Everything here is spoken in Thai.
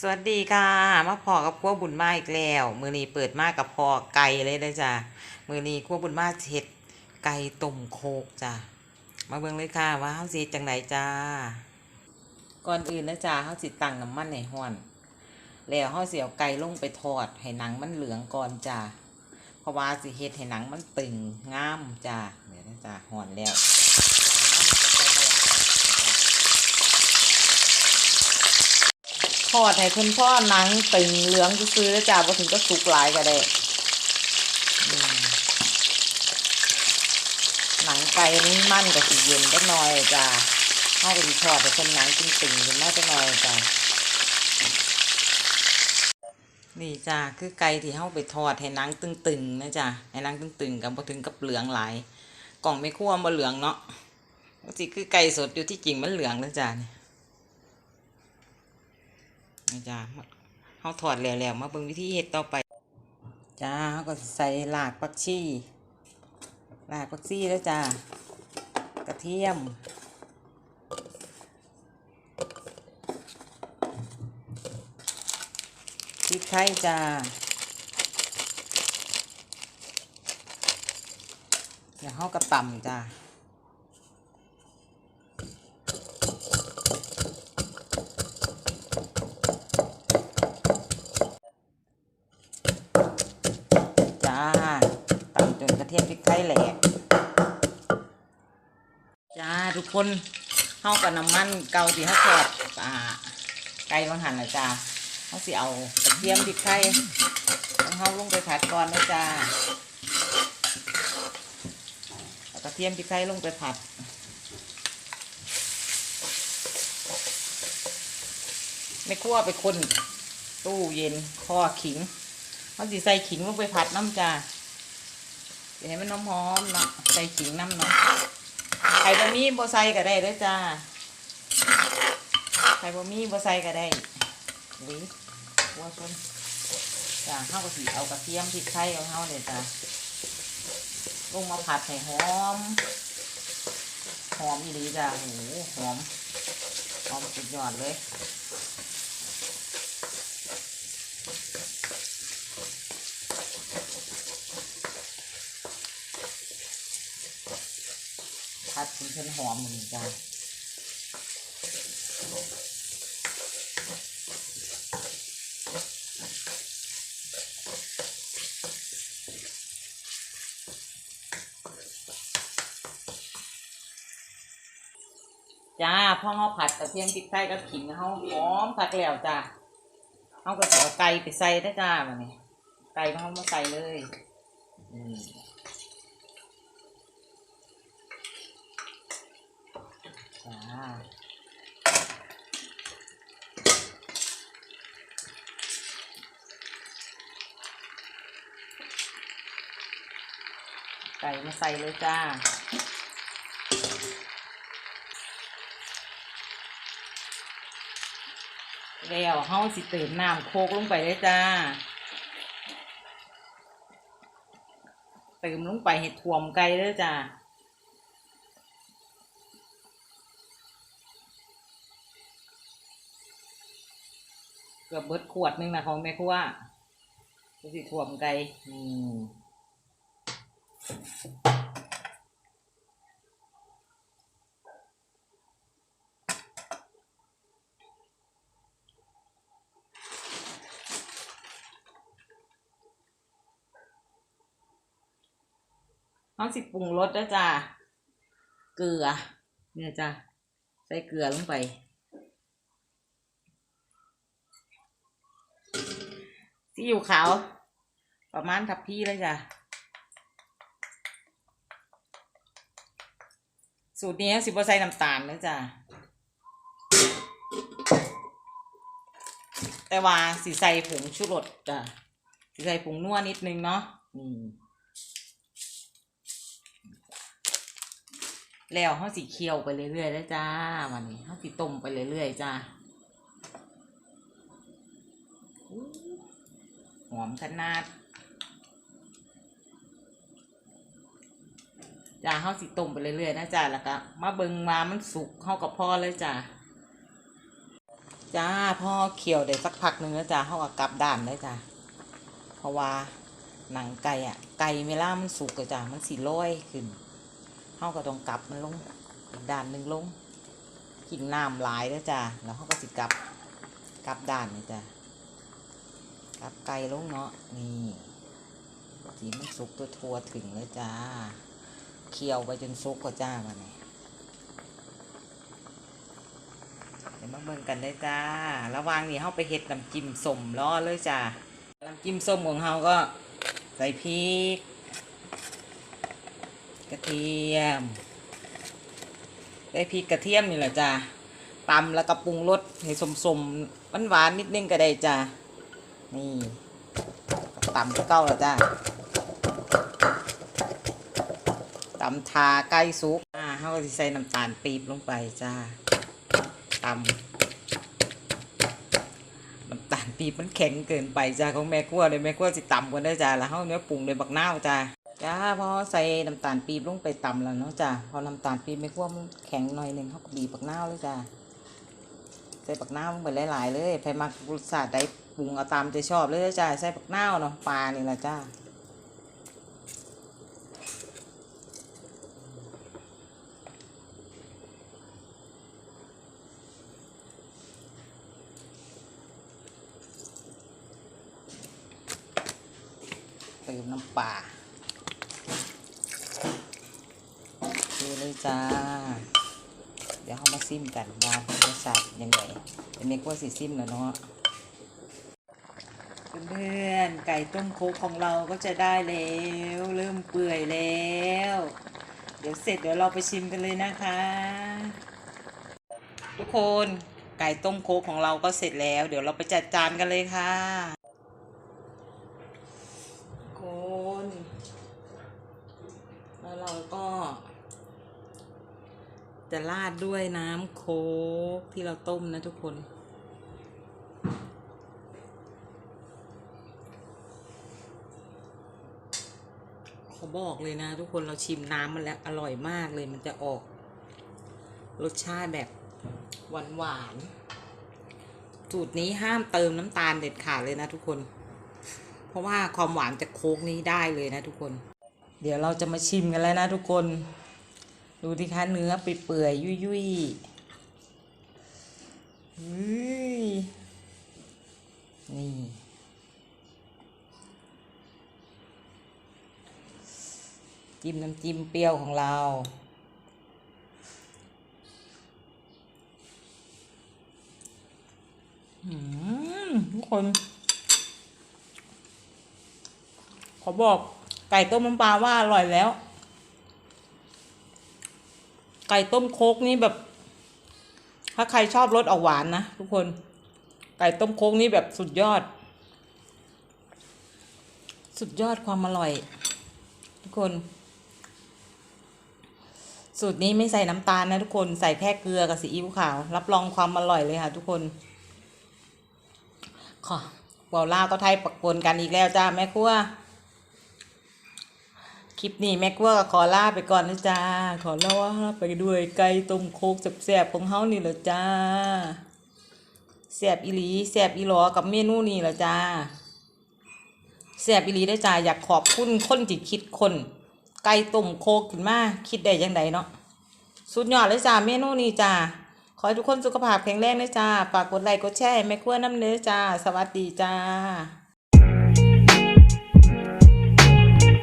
สวัสดีค่ะ มาพอกับครัวบุญมาอีกแล้ว มือนี้เปิดมากกับพอไก่เลยนะจ้ะมือนี้ครัวบุญมาเห็ดไก่ต้มโคกจ้ะมาเบิ่งเลยค่ะว่าเฮาสิจังไดจ้า ก่อนอื่นนะจ้าเฮาสิตั้งน้ำมันในห้อน แล้วเฮาสิเอาไก่ลงไปทอดให้หนังมันเหลืองก่อนจ้าเพราะว่าสิเฮ็ดให้หนังมันตึงงามจ้าเดี๋ยวนะจ้าร้อนแล้ว ท อดให้คุณพ่อหนังตึงเหลืองซื้อๆแล้วจ้าพอถึงก็สุกหลายก็ได้หนังไก่นี่มันกับสีเย็นก็น้อยจ้าเข้าไปทอดให้คนหนังตึงตึงๆขึ้นมาจะน้อยจ้านี่จ้าคือไก่ที่เข้าไปทอดให้หนังตึงๆนะจ้าให้หนังตึงๆกับพอถึงกับเหลืองหลายกล่องไม่คั่วมาเหลืองเนาะสิคือไก่สดอยู่ที่จริงมันเหลืองนะจ้าเนี่ย นี่จ้าเขาถอดแล้วๆมาเบิ่งวิธีเฮ็ดต่อไป จ้าเขาก็ใส่หลากปักชีหลากปักชีแล้วจ้ากระเทียม พริกไทยจ้าเดี๋ยวเขากระต่ำจ้าตำจนกระเทียมพริกไทยแหลก จ้าทุกคนเข้ากับน้ำมันเกาที่เขาทอดอ่าไก่บางหันนะจ้าเขาสิเอากระเทียมพริกไทยต้องเข้าลงไปผัดก่อนนะจ้าเอากระเทียมพริกไทยลงไปผัดไม่คั่วไปคนตู้เย็นข้อขิงเขาสิใส่ขิงลงไปผัดน้ำจ้าเดี๋ยวให้มันน้ำหอมเนาะใส่ขิงน้ำเนาะ ข่บะหมี่บะไซก็ได้ด้วยจ้า ไข่บะหมี่บะไซก็ได้วิวัวชนจ้าเขาก็สิเอากระเทียมพริกไทยของเขาเลยจ้าลงมาผัดให้หอม หอมอีหลีจ้าโอ้โหหอม หอมสุดยอดเลย ผัดจนเป็นหอมเหมือนกันจ้าพ่อเขาผัดกระเทียมพริกไทยกับขิงเขาหอมผัดแล้วจ้าเขาก็จะเอาไก่ไปใส่ได้จ้าแบบนี้ไก่เขามาใส่เลย อืม จ้า ไก่มาใส่เลยจ้าแล้วเฮาสิเติมน้ำโคกลงไปเลยจ้า เติมลงไปเห็ดถ่วมไก่เลยจ้า กือบเบิดขวดนึงนะของแม่ครัวจะสิถ่วมไก่อืมเอาสิปรุงรสนะจ้า เกลือ เนี่ยจ้า ใส่เกลือลงไป ซีอิ๊วขาว ประมาณทับพี่เลยจ้ะ สูตรนี้สิบใส่น้ำตาลเลยจ้ะ แต่ว่าสีใส่ผงชูรสจ้ะสีใส่ผงนัวนิดนึงเนาะนี่แล้วเขาสีเคี่ยวไปเรื่อยๆแล้วจ้า วันนี้เขาสีต้มไปเรื่อยๆจ้า หอมขนาดจ้าเฮาสิต้มไปเรื่อยๆนะจ้าแล้วก็มาเบิงมามันสุกเฮากับพ่อเลยจ้าจ้าพ่อเคี่ยวได้สักพักหนึ่งแล้วจ้าเขาก็กลับด้านเลยจ้าเพราะว่าหนังไก่อะ ไก่เวลามันสุกอะจ้ามันสีลอยขึ้นเขาก็ต้องกลับมันลงอีกด้านหนึ่งลงกินน้ำหลายแล้วจ้าแล้วเขาก็สิกลับกลับด้านเลยจ้า กับไก่ลงเนาะนี่สีมันสุกตัวทัวถึงเลยจ้า เคี่ยวไปจนสุกก็จ้ามาเนี่ยเดี๋ยวมาเบิ่งกันได้จ้า ระว่างนี้เฮาไปเฮ็ดน้ำจิ้มส้มรอเลยจ้าน้ำจิ้มส้มของเฮาก็ใส่พริก กระเทียมใส่พริกกระเทียมนี่แหละจ้าตำแล้วก็ปรุงรสให้สมๆหวานๆนิดนึงก็ได้จ้า นี่ตำเก้าแล้วจ้าตำทาไก่สุกอ่าเฮาก็สิใส่น้ำตาลปี๊บลงไปจ้าตำน้ำตาลปี๊บมันแข็งเกินไปจ้าของแม่ครัวเลยแม่ครัวสิตำกว่าได้จ้าแล้วเฮาเนื้อปรุงด้วยบักนาวจ้าจ้าพอใส่น้ำตาลปี๊บลงไปตำแล้วเนาะจ้าพอน้ำตาลปี๊บแม่ครัวมันแข็งหน่อยหนึ่งเฮาก็บีบบักนาวเลยจ้า ใส่บักนาวลงไปหลายๆเลยใครมักรสชาติใดปรุงเอาตามใจชอบเลยจ้าใส่บักนาเนาะปลานี่แหละจ้าเติมน้ำปลาดูเลยจ้า เดี๋ยวเขามาซิมกันว่ารสชาติยังไงเป็นเมกว่าสีซิมแล้วเนาะเพื่อนๆไก่ต้มโคกของเราก็จะได้แล้ว เริ่มเปื่อยแล้ว เดี๋ยวเสร็จเดี๋ยวเราไปชิมกันเลยนะคะ ทุกคนไก่ต้มโคกของเราก็เสร็จแล้ว เดี๋ยวเราไปจัดจานกันเลยค่ะทุกคนแล้วเราก็ จะราดด้วยน้ำโค้กที่เราต้มนะทุกคนเขาบอกเลยนะทุกคนเราชิมน้ำมันแล้วอร่อยมากเลยมันจะออก รสชาติแบบหวานหวานๆสูตรนี้ห้ามเติมน้ำตาลเด็ดขาดเลยนะทุกคน เพราะว่าความหวานจากโค้กนี้ได้เลยนะทุกคน เดี๋ยวเราจะมาชิมกันแล้วนะทุกคน ดูที่คะเนื้อไปเปื่อยยุ่ยๆุยนี่จิ้มน้ำจิ้มเปรี้ยวของเรา ทุกคน ขอบอกไก่ต้มน้ำปลาว่าอร่อยแล้ว ไก่ต้มโคกนี่แบบ ถ้าใครชอบรสออกหวานนะทุกคน ไก่ต้มโคกนี่แบบสุดยอด สุดยอดความอร่อย ทุกคน สูตรนี้ไม่ใส่น้ำตาลนะทุกคนใส่แค่เกลือกับซีอิ๊วขาว รับรองความอร่อยเลยค่ะ ทุกคนขอเบาล่าวก็ไทยปักปนกันอีกแล้วจ้าแม่ครัว คลิปนี้แม่กวก็ขอลาไปก่อนนะจ้า ขอลาไปด้วยไก่ต้มโคกแซ่บๆของเฮานี่แหละจ้าแซ่บอีหลีแซ่บอีหลอกับเมนูนี่แหละจ้าแซ่บอีหลีได้จ้าอยากขอบคุณคนที่คิดคน ไก่ต้มโคกขึ้นมาคิดได้ยังไงเนาะสุดยอดเลยจ้าเมนูนี้จ้าขอให้ทุกคนสุขภาพแข็งแรงนะจ้าฝากกดไลค์กดแชร์แม่ครัวน้ำเนื้อจ้า สวัสดีจ้า